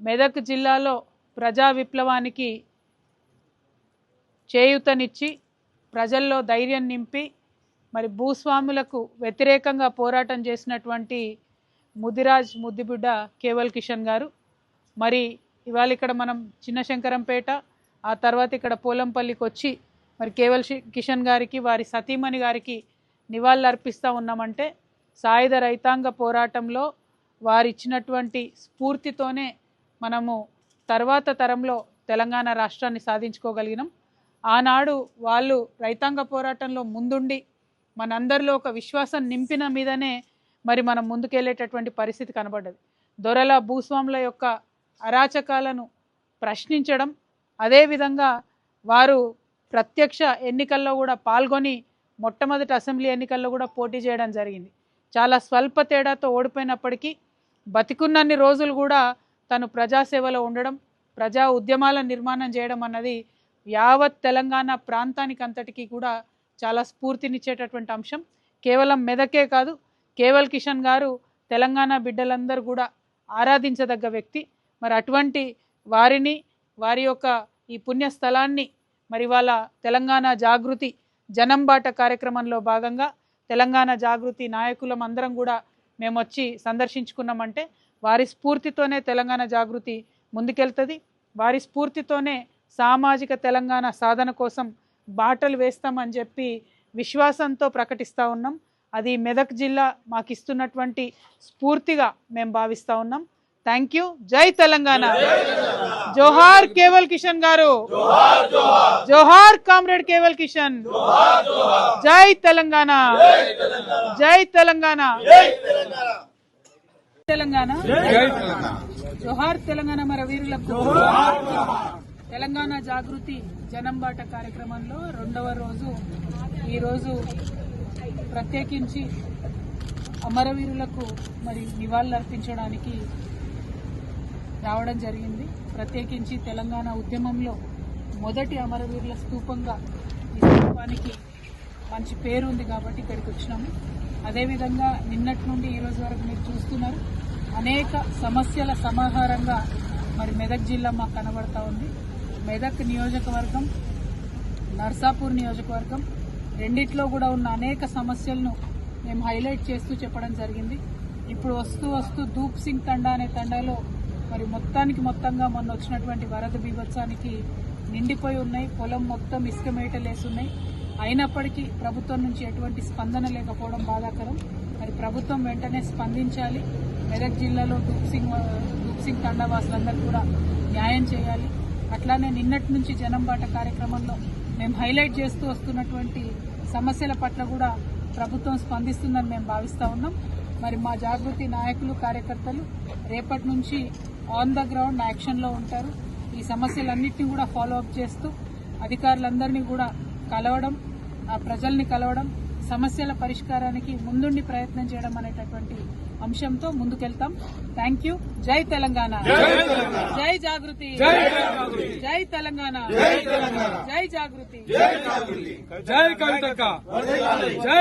మెదక్ జిల్లాలో ప్రజా విప్లవానికి చేయూతనిచ్చి ప్రజల్లో ధైర్యం నింపి మరి భూస్వాములకు వ్యతిరేకంగా పోరాటం చేసినటువంటి ముదిరాజ్ ముద్దిబిడ్డ కేవల్ కిషన్ గారు. మరి ఇవాళ ఇక్కడ మనం చిన్న శంకరంపేట ఆ తర్వాత ఇక్కడ పోలంపల్లికి వచ్చి మరి కేవల్ కిషన్ గారికి వారి సతీమణి గారికి నివాళులు అర్పిస్తూ ఉన్నామంటే సాయుధ రైతాంగ పోరాటంలో వారిచ్చినటువంటి స్ఫూర్తితోనే మనము తర్వాత తరంలో తెలంగాణ రాష్ట్రాన్ని సాధించుకోగలిగినాం. ఆనాడు వాళ్ళు రైతాంగ పోరాటంలో ముందుండి మనందరిలో ఒక విశ్వాసం నింపిన మీదనే మరి మనం ముందుకెళ్ళేటటువంటి పరిస్థితి కనబడ్డది. దొరల భూస్వాముల యొక్క అరాచకాలను ప్రశ్నించడం అదేవిధంగా వారు ప్రత్యక్ష ఎన్నికల్లో కూడా పాల్గొని మొట్టమొదటి అసెంబ్లీ ఎన్నికల్లో కూడా పోటీ చేయడం జరిగింది. చాలా స్వల్ప తేడాతో ఓడిపోయినప్పటికీ బతికున్నన్ని రోజులు కూడా తను ప్రజాసేవలో ఉండడం ప్రజా ఉద్యమాల నిర్మాణం చేయడం అన్నది యావత్ తెలంగాణ ప్రాంతానికి అంతటికీ కూడా చాలా స్ఫూర్తినిచ్చేటటువంటి అంశం. కేవలం మెదకే కాదు కేవల్ కిషన్ గారు తెలంగాణ బిడ్డలందరూ కూడా ఆరాధించదగ్గ వ్యక్తి. మరి అటువంటి వారిని వారి యొక్క ఈ పుణ్యస్థలాన్ని మరి వాళ్ళ తెలంగాణ జాగృతి జనంబాట కార్యక్రమంలో భాగంగా తెలంగాణ జాగృతి నాయకులం అందరం కూడా మేము వచ్చి సందర్శించుకున్నామంటే వారి స్ఫూర్తితోనే తెలంగాణ జాగృతి ముందుకెళ్తుంది. వారి స్ఫూర్తితోనే సామాజిక తెలంగాణ సాధన కోసం బాటలు వేస్తామని చెప్పి విశ్వాసంతో ప్రకటిస్తూ ఉన్నాం. అది మెదక్ జిల్లా మాకు ఇస్తున్నటువంటి స్ఫూర్తిగా మేము భావిస్తూ ఉన్నాం. Thank you. జై తెలంగాణ. జోహార్ కేవల్ కిషన్ గారు. జోహార్ కామ్రేడ్ కేవల్ కిషన్. జై తెలంగాణ. జై తెలంగాణ. తెలంగాణ. జోహార్ తెలంగాణ మన వీరులకు తెలంగాణ జాగృతి జనంబాట కార్యక్రమంలో రెండవ రోజు ఈరోజు ప్రత్యేకించి అమరవీరులకు మరి నివాళులు అర్పించడానికి రావడం జరిగింది. ప్రత్యేకించి తెలంగాణ ఉద్యమంలో మొదటి అమరవీరుల స్థూపంగా ఈ స్థూపానికి మంచి పేరు ఉంది కాబట్టి ఇక్కడికి వచ్చినాము. అదేవిధంగా నిన్నటి నుండి ఈ రోజు వరకు మీరు చూస్తున్నారు అనేక సమస్యల సమాహారంగా మరి మెదక్ జిల్లా మాకు కనబడతా ఉంది. మెదక్ నియోజకవర్గం నర్సాపూర్ నియోజకవర్గం రెండిట్లో కూడా ఉన్న అనేక సమస్యలను మేము హైలైట్ చేస్తూ చెప్పడం జరిగింది. ఇప్పుడు వస్తూ వస్తూ దూప్ సింగ్ తండా అనే తండాలో మరి మొత్తానికి మొత్తంగా మొన్న వచ్చినటువంటి వరద బీభత్సానికి నిండిపోయి ఉన్నాయి. పొలం మొత్తం ఇసుక మేటలు ఉన్నాయి అయినప్పటికీ ప్రభుత్వం నుంచి ఎటువంటి స్పందన లేకపోవడం బాధాకరం. మరి ప్రభుత్వం వెంటనే స్పందించాలి. మెదక్ జిల్లాలో ధూప్ సింగ్ ధూప్ కూడా న్యాయం చేయాలి. అట్లానే నిన్నటి నుంచి జనం బాట కార్యక్రమంలో మేము హైలైట్ చేస్తూ వస్తున్నటువంటి సమస్యల పట్ల కూడా ప్రభుత్వం స్పందిస్తుందని మేము భావిస్తూ ఉన్నాం. మరి మా జాగృతి నాయకులు కార్యకర్తలు రేపటి నుంచి ఆన్ ద గ్రౌండ్ యాక్షన్లో ఉంటారు. ఈ సమస్యలన్నింటినీ కూడా ఫాలో అప్ చేస్తూ అధికారులందరినీ కూడా కలవడం ఆ ప్రజల్ని కలవడం సమస్యల పరిష్కారానికి ముందుండి ప్రయత్నం చేయడం అనేటటువంటి అంశంతో ముందుకెళ్తాం. థ్యాంక్ యూ జై తెలంగాణ. జై జాగృతి. జై తెలంగాణ. జై జాగృతి. జై